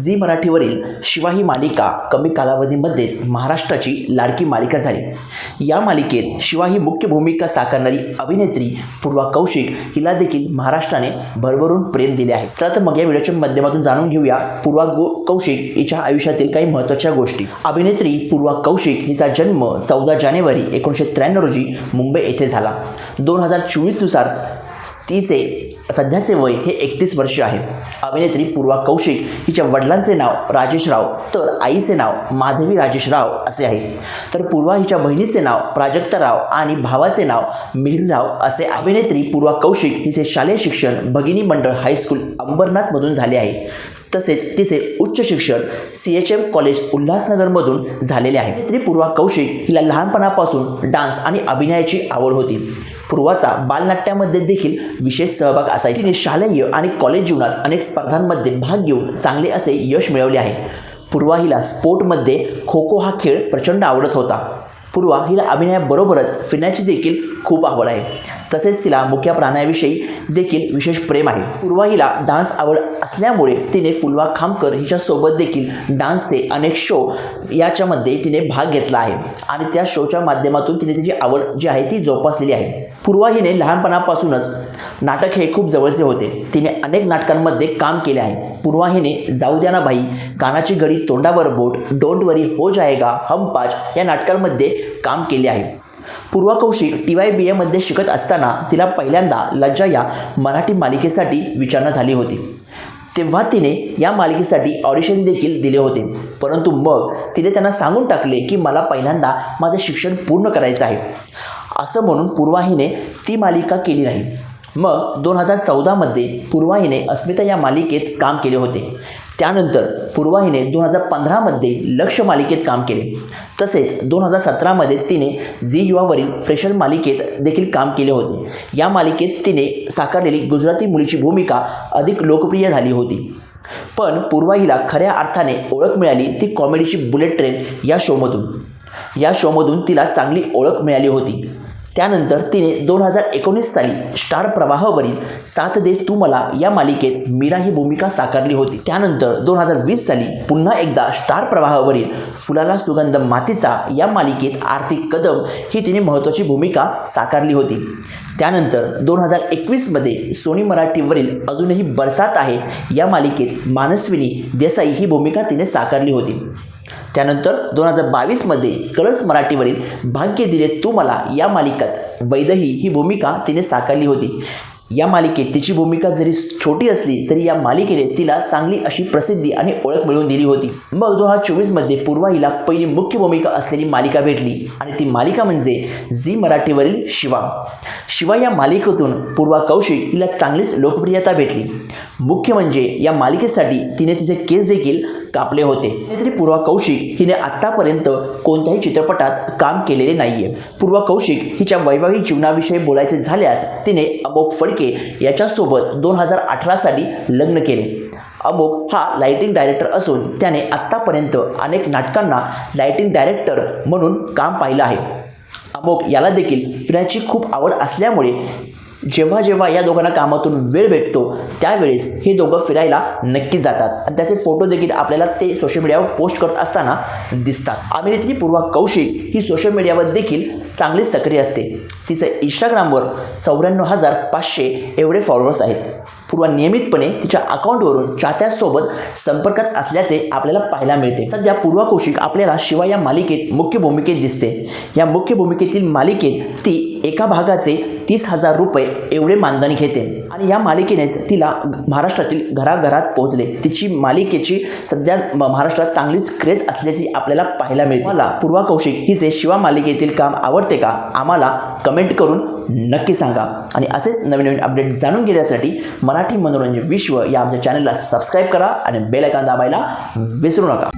Zee मराठीवरील Shiva ही मालिका कमी कालावधीमध्येच महाराष्ट्राची लाडकी मालिका झाली. या मालिकेत शिवा ही मुख्य भूमिका साकारणारी अभिनेत्री पूर्वा कौशिक हिला देखील महाराष्ट्राने भरभरून प्रेम दिले आहे. चला तर मग या व्हिडिओच्या माध्यमातून जाणून घेऊया पूर्वा गो कौशिक हिच्या आयुष्यातील काही महत्त्वाच्या गोष्टी. अभिनेत्री पूर्वा कौशिक हिचा जन्म चौदा जानेवारी एकोणीसशे त्र्याण्णव रोजी मुंबई येथे झाला. दोन हजार चोवीसनुसार तिचे सध्याचे वय हे एकतीस वर्ष आहे. अभिनेत्री पूर्वा कौशिक हिच्या वडिलांचे नाव राजेश राव तर आईचे नाव माधवी राजेश राव असे आहे. तर पूर्वा हिच्या बहिणीचे नाव प्राजक्ता राव आणि भावाचे नाव मिहिरराव असे अभिनेत्री पूर्वा कौशिक हिचे शालेय शिक्षण भगिनी मंडळ हायस्कूल अंबरनाथमधून झाले आहे. तसेच तिचे उच्च शिक्षण सी एच एम कॉलेज उल्हासनगरमधून झालेले आहे. अभिनेत्री पूर्वा कौशिक हिला लहानपणापासून डान्स आणि अभिनयाची आवड होती. पूर्वाचा बालनाट्यामध्ये देखील विशेष सहभाग असायचा. तिने शालेय आणि कॉलेज जीवनात अनेक स्पर्धांमध्ये भाग घेऊन चांगले असे यश मिळवले आहे. पूर्वा हिला स्पोर्टमध्ये खो खो हा खेळ प्रचंड आवडत होता. पूर्वा हिला अभिनयाबरोबरच फिरण्याची देखील खूप आवड आहे. तसेच तिला मुख्या प्राण्याविषयी देखील विशेष प्रेम आहे. पूर्वा हिला डान्स आवड असल्यामुळे तिने फुलवा खामकर हिच्यासोबत देखील डान्सचे अनेक शो याच्यामध्ये तिने भाग घेतला आहे. आणि त्या शोच्या माध्यमातून तिने तिची आवड जी आहे ती जोपासलेली आहे. पूर्वा हिने लहानपणापासूनच नाटक हे खूप जवळचे होते. तिने अनेक नाटकांमध्ये काम केले आहे. पूर्वा हिने जाऊ द्या ना भाई कानाची घडी तोंडावर बोट डोंट वरी हो जाएगा हम पाच या नाटकांमध्ये काम केले आहे. Purva Kaushik T Y B एमध्ये शिकत असताना तिला पहिल्यांदा लज्जा या मराठी मालिकेसाठी विचारणा झाली होती. तेव्हा तिने या मालिकेसाठी ऑडिशन देखील दिले होते. परंतु मग तिने त्यांना सांगून टाकले की मला पहिल्यांदा माझं शिक्षण पूर्ण करायचं आहे. असं म्हणून पूर्वाहीने ती मालिका केली नाही. मग दोन हजार चौदामध्ये पूर्वाहीने अस्मिता या मालिकेत काम केले होते. त्यानंतर पूर्वाहीने दोन हजार पंधरामध्ये लक्ष मालिकेत काम केले. तसेच दोन हजार सतरामध्ये तिने झी युवावरील फ्रेशर मालिकेत देखील काम केले होते. या मालिकेत तिने साकारलेली गुजराती मुलीची भूमिका अधिक लोकप्रिय झाली होती. पण पूर्वाहीला खऱ्या अर्थाने ओळख मिळाली ती कॉमेडीची बुलेट ट्रेन या शोमधून. या शोमधून तिला चांगली ओळख मिळाली होती. त्यानंतर तिने दोन हजार एकोणीस साली स्टार प्रवाहावरील साथ दे तू मला या मालिकेत मीरा ही भूमिका साकारली होती. त्यानंतर दोन हजार वीस साली पुन्हा एकदा स्टार प्रवाहावरील फुलाला सुगंध मातीचा या मालिकेत आर्थिक कदम ही तिने महत्त्वाची भूमिका साकारली होती. त्यानंतर दोन हजार एकवीसमध्ये सोनी मराठीवरील अजूनही बरसात आहे या मालिकेत मानस्विनी देसाई ही भूमिका तिने साकारली होती. त्यानंतर दोन हजार बावीसमध्ये कळस मराठीवरील भाग्य दिले तू मला या मालिकात. वैदही ही भूमिका तिने साकारली होती. या मालिकेत तिची भूमिका जरी छोटी असली तरी या मालिकेने तिला चांगली अशी प्रसिद्धी आणि ओळख मिळवून दिली होती. मग दोन हजार चोवीसमध्ये पूर्वा हिला पहिली मुख्य भूमिका असलेली मालिका भेटली आणि ती मालिका म्हणजे झी मराठीवरील शिवा. शिवा या मालिकेतून पूर्वा कौशिक हिला चांगलीच लोकप्रियता भेटली. मुख्य म्हणजे या मालिकेसाठी तिने तिचे केस देखील कापले होते. तरी पूर्वा कौशिक हिने आत्तापर्यंत कोणत्याही चित्रपटात काम केलेले नाहीये. पूर्वा कौशिक हिच्या वैवाहिक जीवनाविषयी बोलायचे झाल्यास तिने अमोक फडके याच्यासोबत दोन हजार अठरा साली लग्न केले. अमोक हा लाइटिंग डायरेक्टर असून त्याने आत्तापर्यंत अनेक नाटकांना लाइटिंग डायरेक्टर म्हणून काम पाहिलं आहे. अमोक याला देखील फिरायची खूप आवड असल्यामुळे जेव्हा जेव्हा या दोघांना कामातून वेळ भेटतो त्यावेळेस हे दोघं फिरायला नक्कीच जातात. आणि त्याचे फोटो देखील आपल्याला ते सोशल मीडियावर पोस्ट करत असताना दिसतात. अभिनेत्री पूर्वा कौशिक ही सोशल मीडियावर देखील चांगलीच सक्रिय असते. तिचं इंस्टाग्रामवर चौऱ्याण्णव हजार पाचशे एवढे फॉलोअर्स आहेत. पूर्वा नियमितपणे तिच्या अकाउंटवरून चाहत्यांसोबत संपर्कात असल्याचे आपल्याला पाहायला मिळते. सध्या पूर्वा कौशिक आपल्याला शिवाय या मालिकेत मुख्य भूमिकेत दिसते. या मुख्य भूमिकेतील मालिकेत ती एका भागाचे तीस हजार रुपये एवढे मानधन घेते. आणि या मालिकेनेच तिला महाराष्ट्रातील घराघरात पोहोचले. तिची मालिकेची सध्या महाराष्ट्रात चांगलीच क्रेज असल्याची आपल्याला पाहायला मिळते. मला पूर्वा कौशिक हिचे शिवा मालिकेतील काम आवडते का? आम्हाला कमेंट करून नक्की सांगा. आणि असेच नवीन नवीन अपडेट जाणून घेण्यासाठी मराठी मनोरंजन विश्व या आमच्या चॅनलला सबस्क्राईब करा आणि बेल आयकॉन दाबायला विसरू नका.